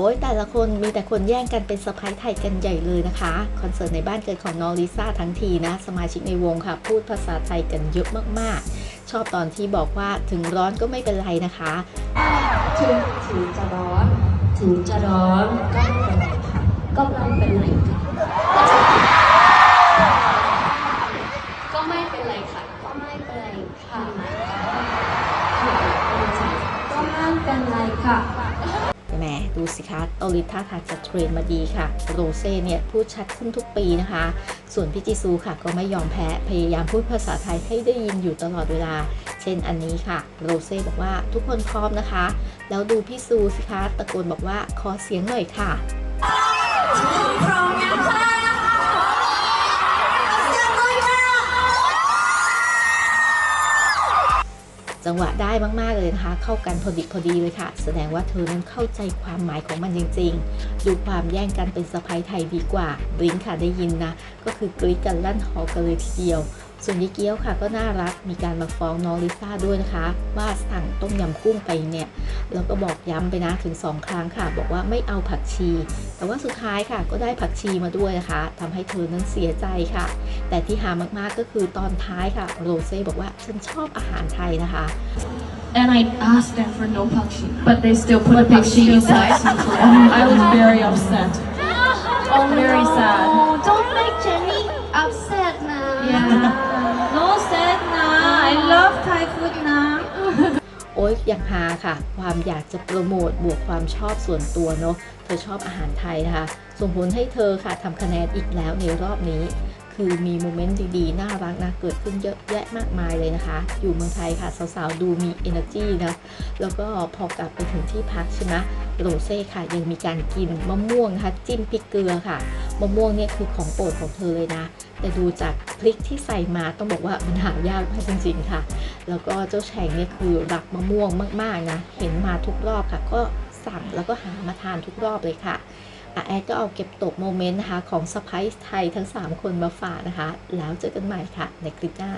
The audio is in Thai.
โอ้ยแต่ละคนมีแต่คนแย่งกันเป็นสะพ้ายไทยกันใหญ่เลยนะคะ คอนเสิร์ตในบ้านเกิดของน้องลิซ่าทั้งทีนะ สมาชิกในวงค่ะ พูดภาษาไทยกันเยอะมากๆ ชอบตอนที่บอกว่าถึงร้อนก็ไม่เป็นไรนะคะ ถึงถึงจะร้อน ถึงจะร้อนก็ไม่เป็นไรค่ะก็ไม่เป็นไรค่ะก็ไม่เป็นไรค่ะก็ไม่เป็นไรค่ะก็ไม่เป็นไรค่ะ สิคะโอลิท่าทางจะเทรนมาดีค่ะ โรเซ่เนี่ยพูดชัดขึ้นทุกปีนะคะ ส่วนพี่จิซูค่ะก็ไม่ยอมแพ้ พยายามพูดภาษาไทยให้ได้ยินอยู่ตลอดเวลา เช่นอันนี้ค่ะ โรเซ่บอกว่าทุกคนพร้อมนะคะ แล้วดูพี่ซูสิคะตะโกนบอกว่าขอเสียงหน่อยค่ะ จังหวะได้มากๆเลยนะคะ เข้ากันพอดิบพอดีเลยค่ะ แสดงว่าเธอนั้นเข้าใจความหมายของมันจริง ๆ ดูความแย่งกันเป็นสะพายไทยดีกว่าบลิงค่ะได้ยินนะ ก็คือกรี๊ดกันลั่นหอกันเลยทีเดียว ส่วนยายเกี้ยวค่ะก็น่ารักมีการมาฟ้องน้องลิซ่าด้วยนะคะ ว่าสั่งต้มยำกุ้งไปเนี่ยแล้วก็บอกย้ำไปนะถึง 2 ครั้งค่ะ บอกว่าไม่เอาผักชี แต่ว่าสุดท้ายค่ะก็ได้ผักชีมาด้วยนะคะทำให้เธอนั้นเสียใจค่ะ แต่ที่หามากๆก็คือตอนท้ายค่ะโรเซ่บอกว่าฉันชอบอาหารไทยนะคะ And I asked them for no pakshi, but they still put a pakshi inside. I was very upset. Oh, very sad. อยยังฮาค่ะ ความอยากจะโปรโมทบวกความชอบส่วนตัวเนาะเธอชอบอาหารไทยนะคะ ส่งผลให้เธอค่ะทำคะแนนอีกแล้วในรอบนี้ คือมีโมเมนต์ดีๆ น่ารักนะเกิดขึ้นเยอะแยะมากมายเลยนะคะ อยู่เมืองไทยค่ะ สาวๆ ดูมี energy นะแล้วก็พอกลับไปถึงที่พักใช่ไหมโรเซ่ค่ะ ยังมีการกินมะม่วงนะคะจิ้มพริกเกลือค่ะ มะม่วงเนี่ยคือของโปรดของเธอเลยนะ แต่ดูจากพริกที่ใส่มาต้องบอกว่ามันหายากมากจริงๆค่ะ แล้วก็เจ้าแฉงเนี่ยคือรักมะม่วงมากๆนะ เห็นมาทุกรอบค่ะ ก็สั่งแล้วก็หามาทานทุกรอบเลยค่ะอะแอดก็เอาเก็บตกโมเมนต์นะคะ ของสไปซ์ไทยทั้ง 3 คนมาฝากนะคะ แล้วเจอกันใหม่ค่ะในคลิปหน้า